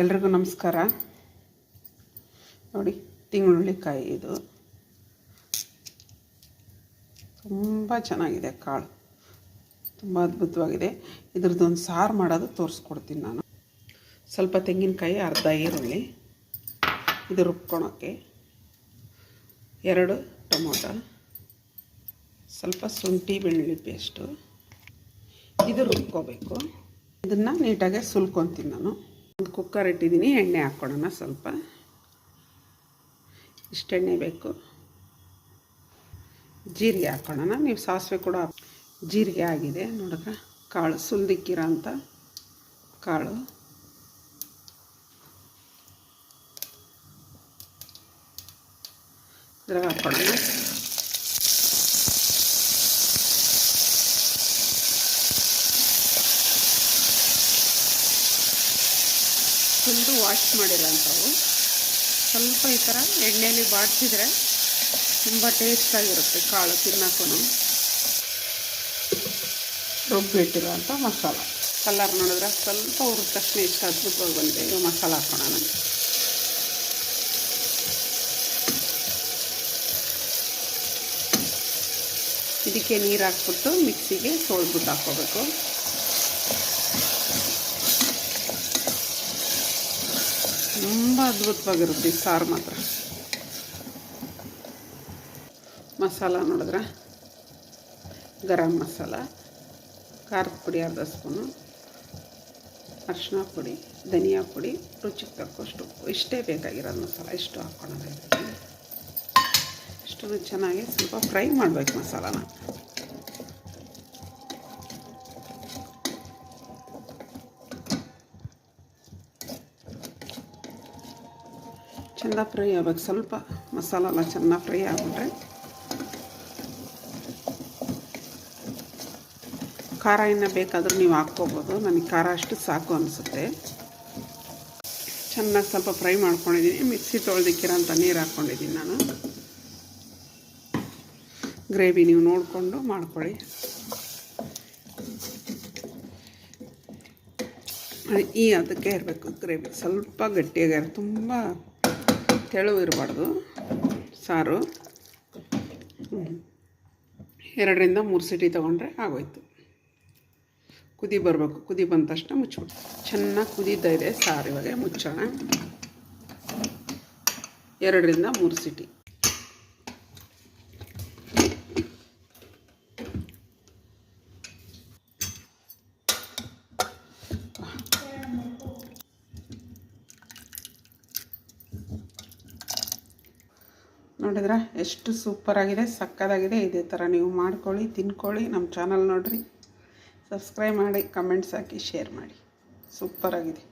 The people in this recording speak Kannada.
ಎಲ್ರಿಗೂ ನಮಸ್ಕಾರ. ನೋಡಿ ತಿಂಗುಳ್ಳಿಕಾಯಿ ಇದು. ತುಂಬ ಚೆನ್ನಾಗಿದೆ ಕಾಳು. ತುಂಬ ಅದ್ಭುತವಾಗಿದೆ. ಇದ್ರದ್ದೊಂದು ಸಾರು ಮಾಡೋದು ತೋರಿಸ್ಕೊಡ್ತೀನಿ ನಾನು. ಸ್ವಲ್ಪ ತೆಂಗಿನಕಾಯಿ, ಅರ್ಧ ಈರುಳ್ಳಿ, ಇದು ರುಬ್ಕೊಳೋಕ್ಕೆ. ಎರಡು ಟೊಮೊಟೊ, ಸ್ವಲ್ಪ ಶುಂಠಿ, ಬೆಳ್ಳುಳ್ಳಿ ಪೇಸ್ಟು. ಇದು ರುಬ್ಕೋಬೇಕು. ಇದನ್ನು ನೀಟಾಗಿ ಸುಲ್ಕೊತೀನಿ ನಾನು. ಒಂದು ಕುಕ್ಕರ್ ಇಟ್ಟಿದ್ದೀನಿ, ಎಣ್ಣೆ ಹಾಕ್ಕೊಳ್ಳೋಣ ಸ್ವಲ್ಪ. ಇಷ್ಟೆಣ್ಣೆ ಬೇಕು. ಜೀರಿಗೆ ಹಾಕ್ಕೊಳ್ಳೋಣ ನೀವು ಸಾಸಿವೆ ಕೂಡ ಜೀರಿಗೆ ಆಗಿದೆ ನೋಡಕ ಕಾಳು, ಸುಲ್ದಿಕ್ಕಿರೋ ಅಂತ ಕಾಳು. ಇದ್ರಾಗ ಹಾಕ್ಕೊಳ್ಳೋಣ ಫುಲ್ಲು ವಾಶ್ ಮಾಡಿರೋಂಥವು ಸ್ವಲ್ಪ ಈ ಥರ ಎಣ್ಣೆಯಲ್ಲಿ ಬಾಡಿಸಿದ್ರೆ ತುಂಬ ಟೇಸ್ಟಾಗಿರುತ್ತೆ ಕಾಳು ತಿನ್ನೋಕ್ಕೂ ರುಬ್ಬಿಟ್ಟಿರುವಂಥ ಮಸಾಲ. ಕಲರ್ ನೋಡಿದ್ರೆ ಸ್ವಲ್ಪ ಹುರಿದ ತಕ್ಷಣ ಇಷ್ಟು ಅದ್ಭುತವಾಗಿ ಬಂದಿದೆ. ಇದು ಮಸಾಲ ಹಾಕೋಣ ಇದಕ್ಕೆ ನೀರು ಹಾಕ್ಬಿಟ್ಟು ಮಿಕ್ಸಿಗೆ ಸೋಳ್ಬಿಟ್ಟು ಹಾಕ್ಕೋಬೇಕು. ತುಂಬ ಅದ್ಭುತವಾಗಿರುತ್ತೆ ಈ ಸಾರು ಮಾತ್ರ. ಮಸಾಲ ನೋಡಿದ್ರೆ ಗರಂ ಮಸಾಲ, ಖಾರದ ಪುಡಿ ಅರ್ಧ ಸ್ಪೂನು, ಅರಿಶಿನ ಪುಡಿ, ಧನಿಯಾ ಪುಡಿ, ರುಚಿಗೆ ತಕ್ಕಷ್ಟು ಇಷ್ಟೇ ಬೇಕಾಗಿರೋದು ಮಸಾಲ, ಇಷ್ಟು ಹಾಕ್ಕೊಳ್ಳೋದು. ಇಷ್ಟು ಚೆನ್ನಾಗಿ ಸ್ವಲ್ಪ ಫ್ರೈ ಮಾಡಬೇಕು ಮಸಾಲಾನ. ಚೆಂದ ಫ್ರೈ ಆಗ್ಬೇಕು. ಸ್ವಲ್ಪ ಮಸಾಲ ಎಲ್ಲ ಚೆನ್ನಾಗಿ ಫ್ರೈ ಆಗಿಬಿಟ್ರೆ ಖಾರ ಇನ್ನು ಬೇಕಾದರೂ ನೀವು ಹಾಕ್ಕೋಬೋದು. ನನಗೆ ಖಾರ ಅಷ್ಟು ಸಾಕು ಅನಿಸುತ್ತೆ. ಚೆನ್ನಾಗಿ ಸ್ವಲ್ಪ ಫ್ರೈ ಮಾಡ್ಕೊಂಡಿದ್ದೀನಿ. ಮಿಕ್ಸಿ ತೊಳೆದಿಕ್ಕಿರೋಂಥ ನೀರು ಹಾಕ್ಕೊಂಡಿದ್ದೀನಿ ನಾನು. ಗ್ರೇವಿ ನೀವು ನೋಡಿಕೊಂಡು ಮಾಡ್ಕೊಳ್ಳಿ. ಈ ಅದಕ್ಕೆ ಇರಬೇಕು ಗ್ರೇವಿ. ಸ್ವಲ್ಪ ಗಟ್ಟಿಯಾಗಿರೋ ತುಂಬ ತೆಳು ಇರಬಾರ್ದು, ಸಾರು. ಎರಡರಿಂದ ಮೂರು ಸಿಟಿ ತೊಗೊಂಡ್ರೆ ಆಗೋಯ್ತು. ಕುದಿ ಬರಬೇಕು, ಕುದಿ ಬಂದ ತಕ್ಷಣ ಮುಚ್ಚಿಬಿಟ್ಟು ಚೆನ್ನಾಗಿ ಕುದೀತಾ ಇದೆ ಸಾರು ಇವಾಗ, ಮುಚ್ಚೋಣ. ಎರಡರಿಂದ ಮೂರು ಸಿಟಿ. ನೋಡಿದ್ರೆ ಎಷ್ಟು ಸೂಪರಾಗಿದೆ ಸಕ್ಕದಾಗಿದೆ ಇದೇ ಥರ ನೀವು ಮಾಡ್ಕೊಳ್ಳಿ, ತಿನ್ಕೊಳ್ಳಿ ನಮ್ಮ ಚಾನಲ್ ನೋಡಿರಿ. ಸಬ್ಸ್ಕ್ರೈಬ್ ಮಾಡಿ ಕಮೆಂಟ್ಸ್ ಹಾಕಿ ಶೇರ್ ಮಾಡಿ. ಸೂಪರಾಗಿದೆ